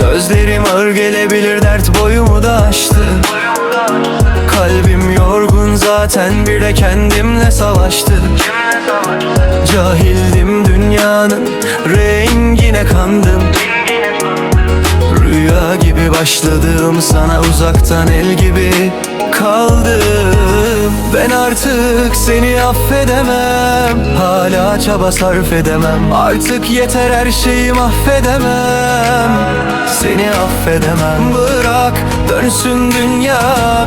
Sözlerim ağır gelebilir dert boyumu da aştı. Kalbim yorgun zaten bir de kendimle savaştı. Cahildim dünyanın rengine kandım. Rüya gibi başladım sana uzaktan el gibi artık seni affedemem. Hala çaba sarf edemem. Artık yeter her şeyi mahvedemem. Seni affedemem. Bırak dönsün dünya.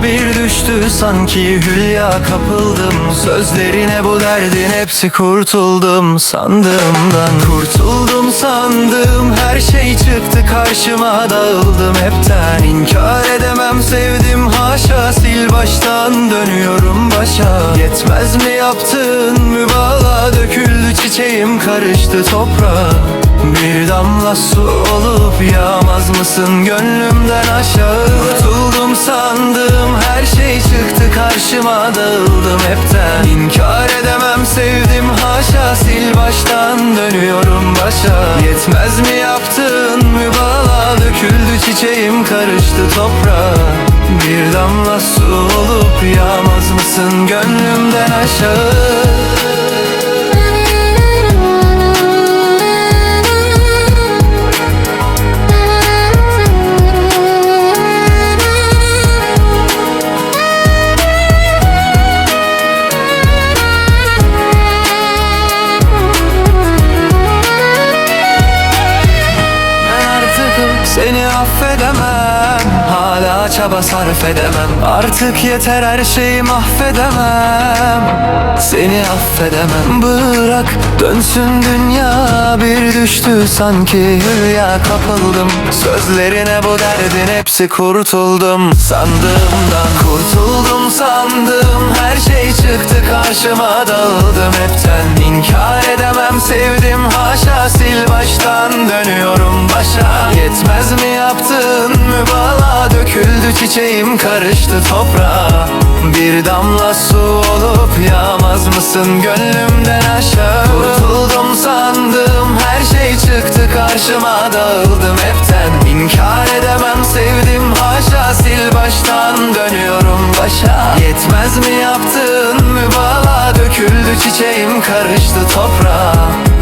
Bir düştü sanki hülya. Kapıldım Sözlerine bu derdin hepsi kurtuldum sandığımdan. Kurtuldum sandım. Her şey çıktı karşıma. Dağıldım hepten. İnkar edemem sevdim haşa sil baştan dönüyorum başa. Yetmez mi yaptın mübalağa? Döküldü çiçeğim karıştı toprağa Bir damla su olup yağmaz mısın gönlümden aşağı? Kurtuldum sandım her şey çıktı karşıma. Dağıldım hepten. İnkar edemem sevdim haşa. Sil baştan dönüyorum başa. Yetmez mi yaptın mübalağa? Döküldü çiçeğim karıştı toprağa Bir damla su olup yağmaz mısın gönlümden aşağı? Ben artık seni affedemem çaba sarf edemem. Artık yeter her şeyi mahvedemem. Seni affedemem. Bırak dönsün dünya. Bir düştü sanki hülya kapıldım. Sözlerine bu derdin hepsi kurtuldum. Sandığımdan kurtuldum sandım Her şey çıktı karşıma dağıldım hepten. İnkar edemem sevdim haşa. Sil baştan dönüyorum başa. Yetmez mi mübalağa döküldü çiçeğim karıştı toprağa. Bir damla su olup yağmaz mısın gönlümden aşağı? Kurtuldum sandım her şey çıktı karşıma. Dağıldım hepten İnkar edemem sevdim haşa. Sil baştan dönüyorum başa. Yetmez mi yaptın mübalağa? Döküldü çiçeğim karıştı toprağa